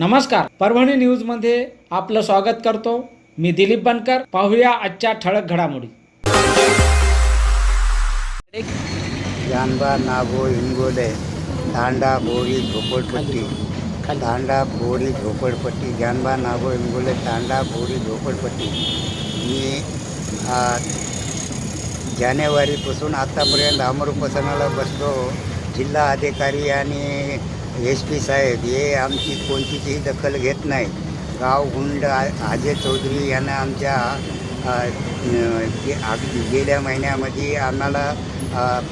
नमस्कार. परभणी न्यूजमध्ये आपलं स्वागत करतो. मी दिलीप बनकर. पाहूया आजच्या ठळक घडामोडी. जानबा नागो हिंगोले तांडा बोरी झोपडपट्टी. तांडा बोरी झोपडपट्टी. जानबा नागो हिंगोले तांडा बोरी झोपडपट्टी. मी जानेवारीपासून आत्तापर्यंत अमरउपोषणाला बसलो. जिल्हा अधिकारी आणि एस पी साहेब हे आमची कोणतीही दखल घेत नाही. गाव गुंड आ- अजय चौधरी यांना आमच्या अगदी गेल्या महिन्यामध्ये आम्हाला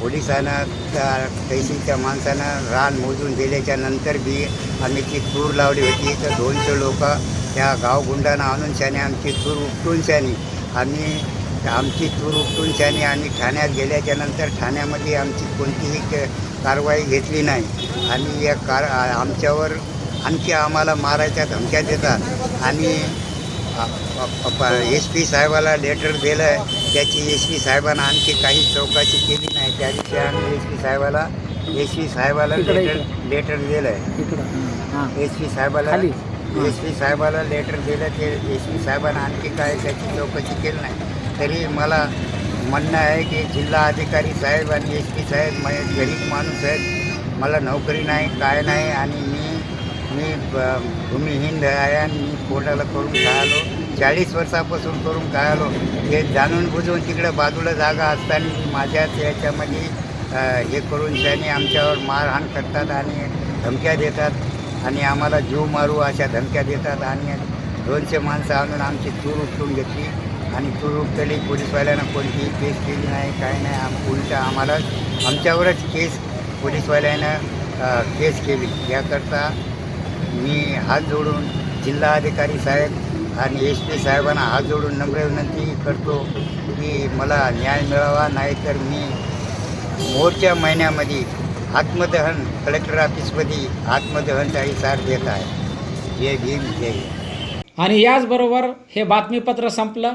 पोलिसानं तहसीलच्या माणसानं रान मोजून दिल्याच्या नंतर बी आम्ही ती तूर लावली होती. तर दोनशे लोक त्या गावगुंडानं आणून शाने आमची तूर उपटून शानी आम्ही आमची तूर उपटून शाने आम्ही ठाण्यात गेल्याच्यानंतर ठाण्यामध्ये आमची कोणतीही क- कारवाई घेतली नाही. आणि या कार आमच्यावर आणखी आम्हाला मारायच्या धमक्या देतात. आणि एस पी साहेबाला लेटर दिलं आहे त्याची एस पी साहेबांना आणखी काही चौकशी केली नाही. त्या दिवशी आम्ही एस पी साहेबाला एस पी साहेबाला लेटर लेटर दिलं आहे एस पी साहेबाला. एस पी साहेबाला लेटर दिलं. ते एस पी साहेबांना आणखी काय त्याची चौकशी केली नाही. तरी मला म्हणणं आहे की जिल्हा अधिकारी साहेब आणि एस पी साहेब माझे गरीब माणूस आहेत. मला नोकरी नाही काय नाही आणि मी मी भूमिहीन आहे आणि मी पोटाला करून खायलो. चाळीस वर्षापासून करून खायलो. हे जाणून बुजून तिकडे बाजूला जागा असताना माझ्याच याच्यामध्ये हे करून त्यांनी आमच्यावर मारहाण करतात आणि धमक्या देतात आणि आम्हाला जीव मारू अशा धमक्या देतात. आणि दोनशे माणसं आणून आमची चूर उचलून घेतली. आणि तूर उपटली पोलीसवाल्यांना कोणतीही केस केली नाही काय नाही. आम उलटा आम्हाला आमच्यावरच केस पोलीसवाल्यानं केस केली. याकरता मी हात जोडून जिल्हा अधिकारी साहेब आणि एस पी साहेबांना हात जोडून नम्र विनंती करतो की मला न्याय मिळावा नाहीतर मी मोरच्या महिन्यामध्ये आत्मदहन कलेक्टर ऑफिसमध्ये आत्मदहनचा इशार देत आहे. जय भीम जय आणि याचबरोबर हे बातमीपत्र संपलं.